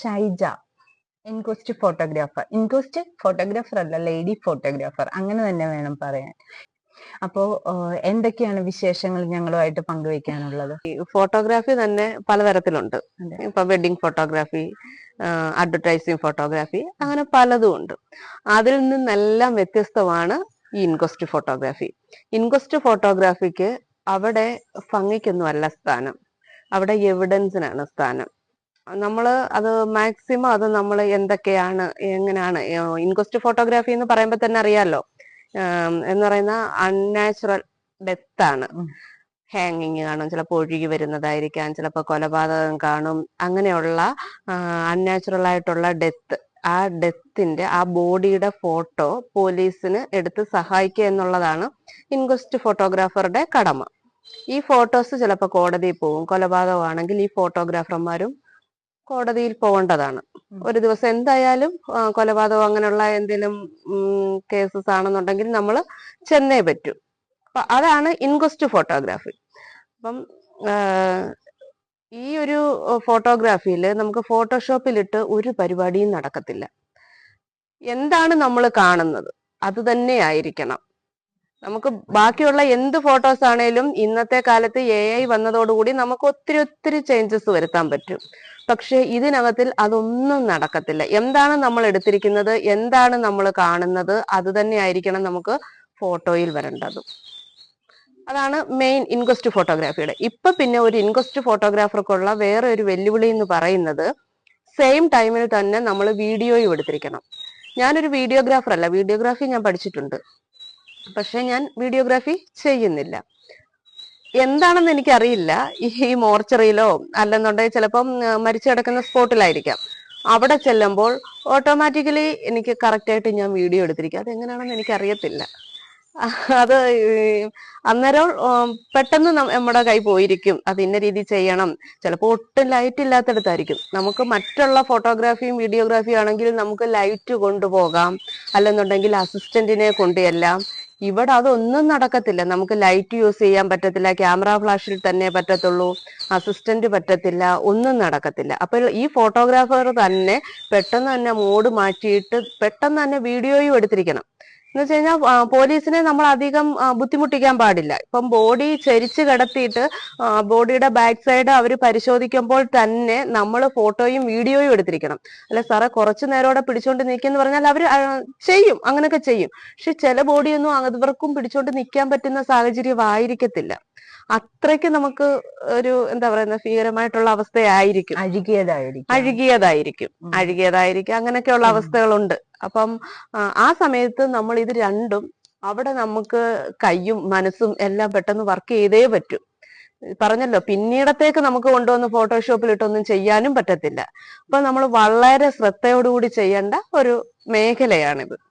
ഷൈജ ഇൻകോസ്റ്റ് ഫോട്ടോഗ്രാഫർ. ഇൻകോസ്റ്റ് ഫോട്ടോഗ്രാഫർ അല്ല ലേഡി ഫോട്ടോഗ്രാഫർ. അങ്ങനെ തന്നെ വേണം പറയാൻ. അപ്പോ എന്തൊക്കെയാണ് വിശേഷങ്ങൾ ഞങ്ങളുമായിട്ട് പങ്കുവെക്കാനുള്ളത്? ഫോട്ടോഗ്രാഫി തന്നെ പലതരത്തിലുണ്ട്. ഇപ്പൊ വെഡിങ് ഫോട്ടോഗ്രാഫി അഡ്വർടൈസിങ് ഫോട്ടോഗ്രാഫി അങ്ങനെ പലതും ഉണ്ട്. അതിൽ നിന്നെല്ലാം വ്യത്യസ്തമാണ് ഈ ഇൻകോസ്റ്റ് ഫോട്ടോഗ്രാഫി. ഇൻകോസ്റ്റ് ഫോട്ടോഗ്രാഫിക്ക് അവിടെ ഭംഗിക്കൊന്നുമല്ല സ്ഥാനം. അവിടെ എവിഡൻസിനാണ് സ്ഥാനം. നമ്മൾ അത് മാക്സിമം അത് നമ്മൾ എന്തൊക്കെയാണ് എങ്ങനെയാണ് ഇൻക്വസ്റ്റ് ഫോട്ടോഗ്രാഫി എന്ന് പറയുമ്പോൾ തന്നെ അറിയാലോ. എന്ന് പറയുന്ന അൺനാച്ചുറൽ ഡെത്ത് ആണ് ഹാങ്ങിങ് കാണും ചിലപ്പോൾ ഒഴുകി വരുന്നതായിരിക്കാം ചിലപ്പോൾ കൊലപാതകം കാണും അങ്ങനെയുള്ള അൺനാച്ചുറൽ ആയിട്ടുള്ള ഡെത്ത്. ആ ഡെത്തിന്റെ ആ ബോഡിയുടെ ഫോട്ടോ പോലീസിന് എടുത്ത് സഹായിക്കുക എന്നുള്ളതാണ് ഇൻക്വസ്റ്റ് ഫോട്ടോഗ്രാഫറുടെ കടമ. ഈ ഫോട്ടോസ് ചിലപ്പോൾ കോടതിയിൽ പോകും കൊലപാതകമാണെങ്കിൽ ഈ ഫോട്ടോഗ്രാഫർമാരും കോടതിയിൽ പോകേണ്ടതാണ്. ഒരു ദിവസം എന്തായാലും കൊലപാതകം അങ്ങനെയുള്ള എന്തെങ്കിലും കേസസ് ആണെന്നുണ്ടെങ്കിൽ നമ്മൾ ചെന്നേ പറ്റൂ. അപ്പൊ അതാണ് ഇൻക്വസ്റ്റ് ഫോട്ടോഗ്രാഫി. അപ്പം ഈ ഒരു ഫോട്ടോഗ്രാഫിയിൽ നമുക്ക് ഫോട്ടോഷോപ്പിലിട്ട് ഒരു പരിപാടിയും നടക്കത്തില്ല. എന്താണ് നമ്മൾ കാണുന്നത്? അത് തന്നെ ആയിരിക്കണം. നമുക്ക് ബാക്കിയുള്ള എന്ത് ഫോട്ടോസ് ആണേലും ഇന്നത്തെ കാലത്ത് എ ഐ വന്നതോടുകൂടി നമുക്ക് ഒത്തിരി ഒത്തിരി ചേഞ്ചസ് വരുത്താൻ പറ്റും. പക്ഷെ ഇതിനകത്തിൽ അതൊന്നും നടക്കത്തില്ല. എന്താണ് നമ്മൾ എടുത്തിരിക്കുന്നത്? എന്താണ് നമ്മൾ കാണുന്നത്? അത് തന്നെ ആയിരിക്കണം നമുക്ക് ഫോട്ടോയിൽ വരേണ്ടത്. അതാണ് മെയിൻ ഇൻക്വസ്റ്റ് ഫോട്ടോഗ്രാഫിയുടെ ഇപ്പൊ പിന്നെ ഒരു ഇൻക്വസ്റ്റ് ഫോട്ടോഗ്രാഫർക്കുള്ള വേറെ ഒരു വെല്ലുവിളി എന്ന് പറയുന്നത് സെയിം ടൈമിൽ തന്നെ നമ്മൾ വീഡിയോയും എടുത്തിരിക്കണം. ഞാനൊരു വീഡിയോഗ്രാഫർ അല്ല. വീഡിയോഗ്രാഫി ഞാൻ പഠിച്ചിട്ടുണ്ട്. പക്ഷെ ഞാൻ വീഡിയോഗ്രാഫി ചെയ്യുന്നില്ല. എന്താണെന്ന് എനിക്കറിയില്ല. ഈ മോർച്ചറിയിലോ അല്ലെന്നുണ്ടെങ്കിൽ ചിലപ്പം മരിച്ചു കിടക്കുന്ന സ്പോട്ടിലായിരിക്കാം. അവിടെ ചെല്ലുമ്പോൾ ഓട്ടോമാറ്റിക്കലി എനിക്ക് കറക്റ്റായിട്ട് ഞാൻ വീഡിയോ എടുത്തിരിക്കും. അതെങ്ങനെയാണെന്ന് എനിക്കറിയത്തില്ല. അത് അന്നേരം പെട്ടെന്ന് നമ്മുടെ കൈ പോയിരിക്കും. അത് ഇന്ന രീതി ചെയ്യണം. ചിലപ്പോൾ ഒട്ടും ലൈറ്റ് ഇല്ലാത്തടത്തായിരിക്കും. നമുക്ക് മറ്റുള്ള ഫോട്ടോഗ്രാഫിയും വീഡിയോഗ്രാഫിയും ആണെങ്കിൽ നമുക്ക് ലൈറ്റ് കൊണ്ടുപോകാം. അല്ലെന്നുണ്ടെങ്കിൽ അസിസ്റ്റന്റിനെ കൊണ്ടുചെല്ലാം ഇവിടെ അതൊന്നും നടക്കത്തില്ല. നമുക്ക് ലൈറ്റ് യൂസ് ചെയ്യാൻ പറ്റത്തില്ല. ക്യാമറ ഫ്ലാഷിൽ തന്നെ പറ്റത്തുള്ളൂ. അസിസ്റ്റന്റ് പറ്റത്തില്ല. ഒന്നും നടക്കത്തില്ല. അപ്പോൾ ഈ ഫോട്ടോഗ്രാഫർ തന്നെ പെട്ടെന്ന് തന്നെ മോഡ് മാറ്റിയിട്ട് പെട്ടെന്ന് തന്നെ വീഡിയോയും എടുത്തിരിക്കണം. എന്ന് വെച്ച് കഴിഞ്ഞാൽ പോലീസിനെ നമ്മൾ അധികം ബുദ്ധിമുട്ടിക്കാൻ പാടില്ല. ഇപ്പം ബോഡി ചരിച്ച് കിടത്തിയിട്ട് ബോഡിയുടെ ബാക്ക് സൈഡ് അവർ പരിശോധിക്കുമ്പോൾ തന്നെ നമ്മൾ ഫോട്ടോയും വീഡിയോയും എടുത്തിരിക്കണം. അല്ല സാറേ കുറച്ചു നേരം അവിടെ പിടിച്ചോണ്ട് നിൽക്കുന്നു പറഞ്ഞാൽ അവർ ചെയ്യും. അങ്ങനെയൊക്കെ ചെയ്യും. പക്ഷെ ചില ബോഡിയൊന്നും അവർക്കും പിടിച്ചോണ്ട് നിൽക്കാൻ പറ്റുന്ന സാഹചര്യം ആയിരിക്കത്തില്ല. അത്രയ്ക്ക് നമുക്ക് ഒരു എന്താ പറയുന്ന ഭീകരമായിട്ടുള്ള അവസ്ഥയായിരിക്കും. അഴുകിയതായിരിക്കും. അഴുകിയതായിരിക്കും. അഴുകിയതായിരിക്കും. അങ്ങനെയൊക്കെയുള്ള അവസ്ഥകളുണ്ട്. അപ്പം ആ, ആ സമയത്ത് നമ്മൾ ഇത് രണ്ടും അവിടെ നമുക്ക് കയ്യും മനസ്സും എല്ലാം പെട്ടെന്ന് വർക്ക് ചെയ്തേ പറ്റൂ. പറഞ്ഞല്ലോ പിന്നീടത്തേക്ക് നമുക്ക് കൊണ്ടുവന്ന് ഫോട്ടോഷോപ്പിൽ ഇട്ടൊന്നും ചെയ്യാനും പറ്റത്തില്ല. അപ്പൊ നമ്മൾ വളരെ ശ്രദ്ധയോടുകൂടി ചെയ്യേണ്ട ഒരു മേഖലയാണിത്.